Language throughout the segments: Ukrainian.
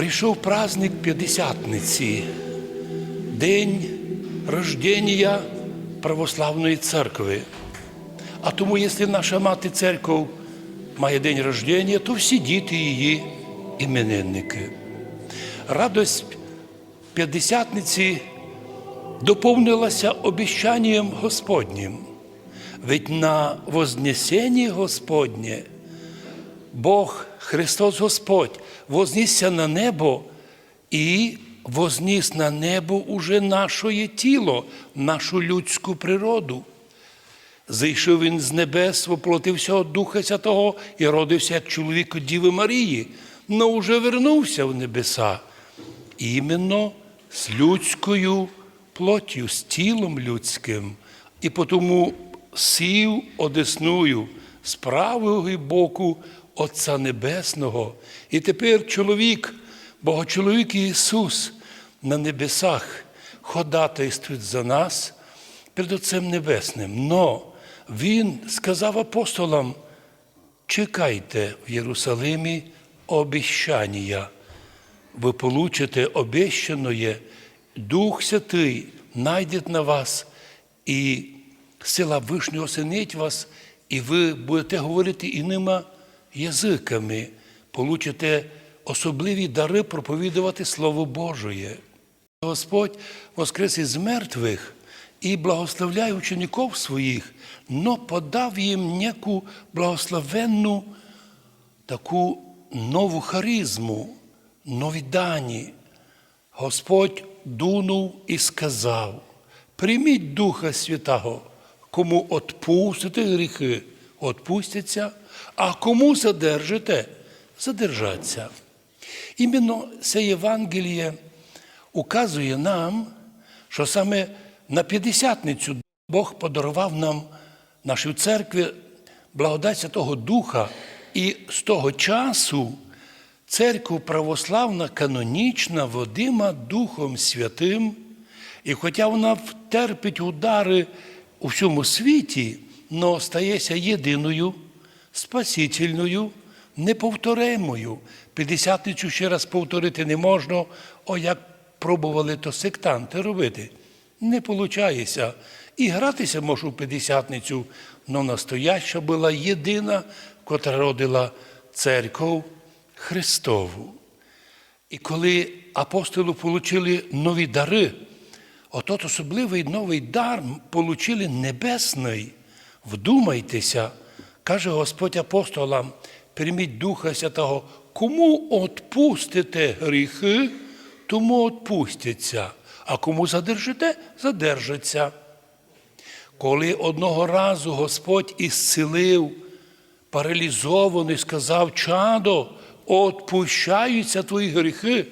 Прийшов праздник П'ятдесятниці, день рождення Православної церкви. А тому, якщо наша мати церков має день рождення, то всі діти її іменинники. Радость П'ятдесятниці доповнилася обіщанням Господнім. Ведь на Вознесенні Господнє Бог, Христос Господь, вознісся на небо і возніс на небо уже наше тіло, нашу людську природу. Зайшов він з небес, воплотився від Духа Святого і родився як чоловік Діви Марії, но уже вернувся в небеса, іменно з людською плоттю, з тілом людським, і потому сів одесную з правого боку Отця Небесного. І тепер чоловік, Богочоловік Ісус на небесах ходатайствує за нас перед Отцем Небесним. Но Він сказав апостолам, чекайте в Єрусалимі обіщання. Ви получите обіщаное, Дух Святий найде на вас, і сила Вишнього осенить вас, і ви будете говорити іними язиками, получите особливі дари проповідувати Слово Божоє. Господь воскрес із мертвих і благословляє учеників своїх, но подав їм неку благословенну таку нову харизму, нові дані. Господь дунув і сказав: прийміть Духа Святого, кому отпустите гріхи, отпустяться, а кому задержите, задержаться. Іменно це Євангеліє указує нам, що саме на П'ятдесятницю Бог подарував нам нашій церкві благодать Святого Духа, і з того часу церква православна канонічна водима Духом Святим, і хоча вона терпить удари у всьому світі, но стається єдиною, спасительною, неповторимою. П'ятдесятницю ще раз повторити не можна, о як пробували то сектанти робити. Не виходить. І гратися можу в п'ятдесятницю, але настояща була єдина, котра родила церкву Христову. І коли апостоли отримали нові дари, отот особливий новий дар отримали небесний. Вдумайтеся, каже Господь апостолам, прийміть Духа Святого, кому отпустите гріхи, тому отпустяться, а кому задержите, задержаться. Коли одного разу Господь ісцелив паралізований, сказав, чадо, отпущаються твої гріхи,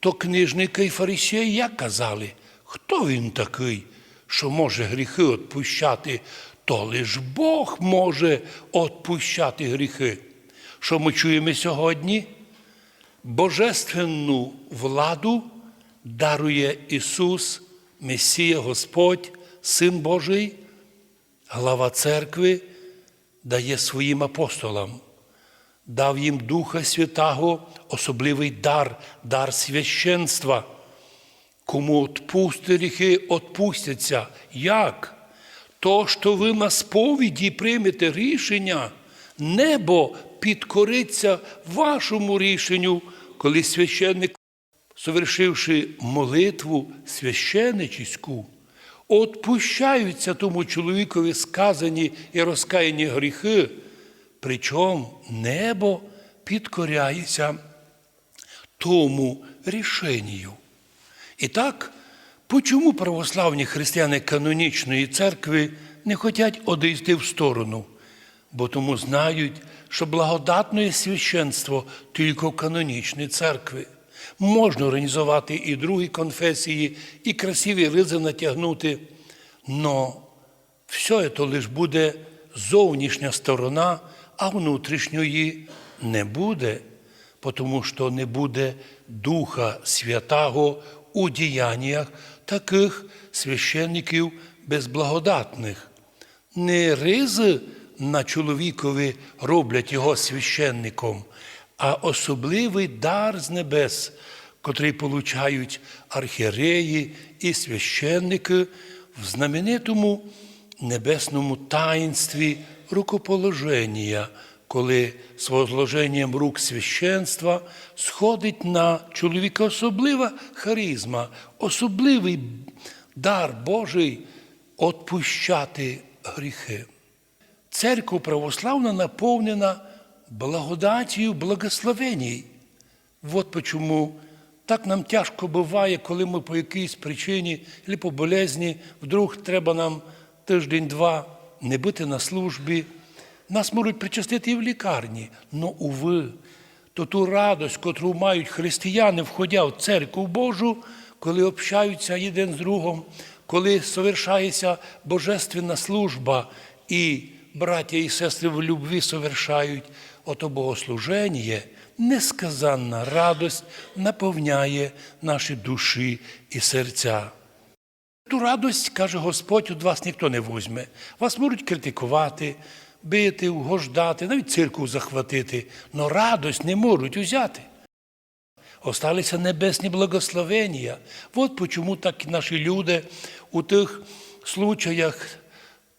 то книжники і фарисеї як казали, хто він такий, що може гріхи відпущати, то лиш Бог може відпущати гріхи. Що ми чуємо сьогодні? Божественну владу дарує Ісус, Месія Господь, Син Божий, глава церкви, дає своїм апостолам, дав їм Духа Святого, особливий дар, дар священства. Кому відпусти гріхи, відпустяться. Як? То, що ви на сповіді приймете рішення, небо підкориться вашому рішенню, коли священник, совершивши молитву священичську, отпущаються тому чоловікові сказані і розкаяні гріхи, причому небо підкоряється тому рішенню. І так, почому православні християни канонічної церкви не хочуть одійти в сторону? Бо тому знають, що благодатне священство тільки в канонічній церкві. Можна організувати і другі конфесії, і красиві ризи натягнути, но все це лише буде зовнішня сторона, а внутрішньої не буде, тому що не буде Духа Святого у діяннях таких священників безблагодатних. Не ризи на чоловікові роблять його священником, а особливий дар з небес, котрий получають архієреї і священники в знаменитому небесному таїнстві рукоположення, коли з возложенням рук священства сходить на чоловіка особлива харизма, особливий дар Божий отпущати гріхи. Церква православна наповнена благодатію благословеній. Вот почему так нам тяжко буває, коли ми по якійсь причині або по болезні, вдруг треба нам тиждень-два не бути на службі. Нас можуть причастити і в лікарні. Но, уви, то ту радость, котру мають християни, входя в церкву Божу, коли общаються один з другом, коли совершається божественна служба і браття і сестри в любві совершають, ото богослуження, несказанна радость наповняє наші душі і серця. Ту радость, каже Господь, від вас ніхто не возьме. Вас можуть критикувати, бити, угождати, навіть церкву захватити, але радость не можуть узяти. Осталися небесні благословення. От почому так наші люди у тих случаях,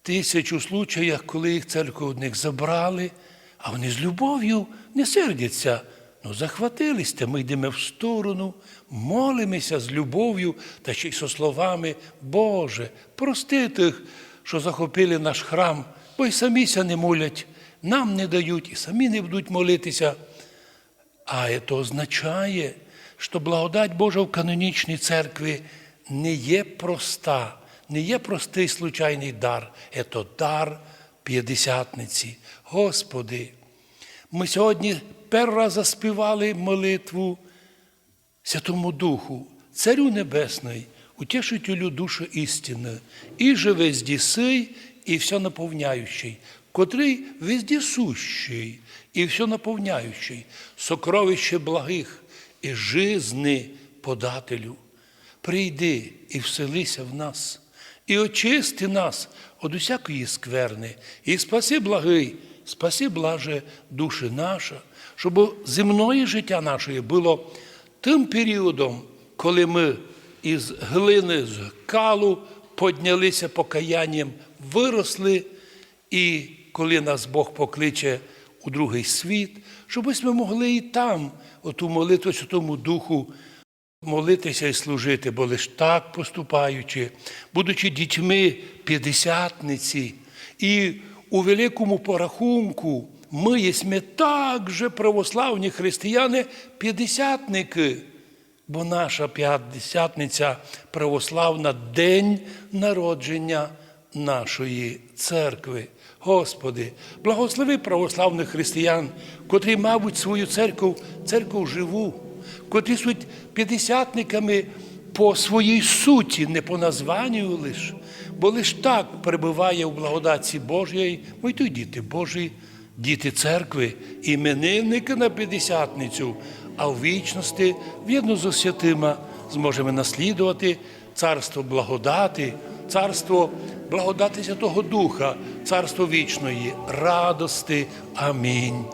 тисячу случаях, коли їх церкву одних забрали, а вони з любов'ю не сердяться. Ну, захватились, ми йдемо в сторону, молимося з любов'ю та ще й со словами Боже, прости тих, що захопили наш храм, бо й саміся не молять, нам не дають і самі не будуть молитися. А це означає, що благодать Божа в канонічній церкві не є проста, не є простий случайний дар, це дар п'ятдесятниці. Господи, ми сьогодні перший раз заспівали молитву Святому Духу, Царю Небесний, утішителю душу істини, і же везді і все наповняючий, котрий везді сущий, і все наповняючий, сокровище благих і жизни подателю. Прийди і вселися в нас, і очисти нас від усякої скверни, і спаси благий, спаси блаже душі наша, щоб земное життя наше було тим періодом, коли ми із глини, з калу поднялися покаянням, виросли, і коли нас Бог покличе у другий світ, щоб ми могли і там, оту молитву Святому Духу, молитися і служити, бо лиш так поступаючи, будучи дітьми п'ятдесятниці, і у великому порахунку ми єсме також православні християни п'ятдесятники, бо наша п'ятдесятниця православна день народження нашої церкви. Господи, благослови православних християн, котрі, мабуть, свою церкву, церкву живу, котрі суть п'ятдесятниками по своїй суті, не по названню лиш, бо лиш так перебуває у благодаті Божої, ми й діти Божі, діти церкви, іменинники на п'ятдесятницю, а в вічності, в'єдно з святима, зможемо наслідувати царство благодати, царство благодати Святого Духа, царство вічної радости. Амінь.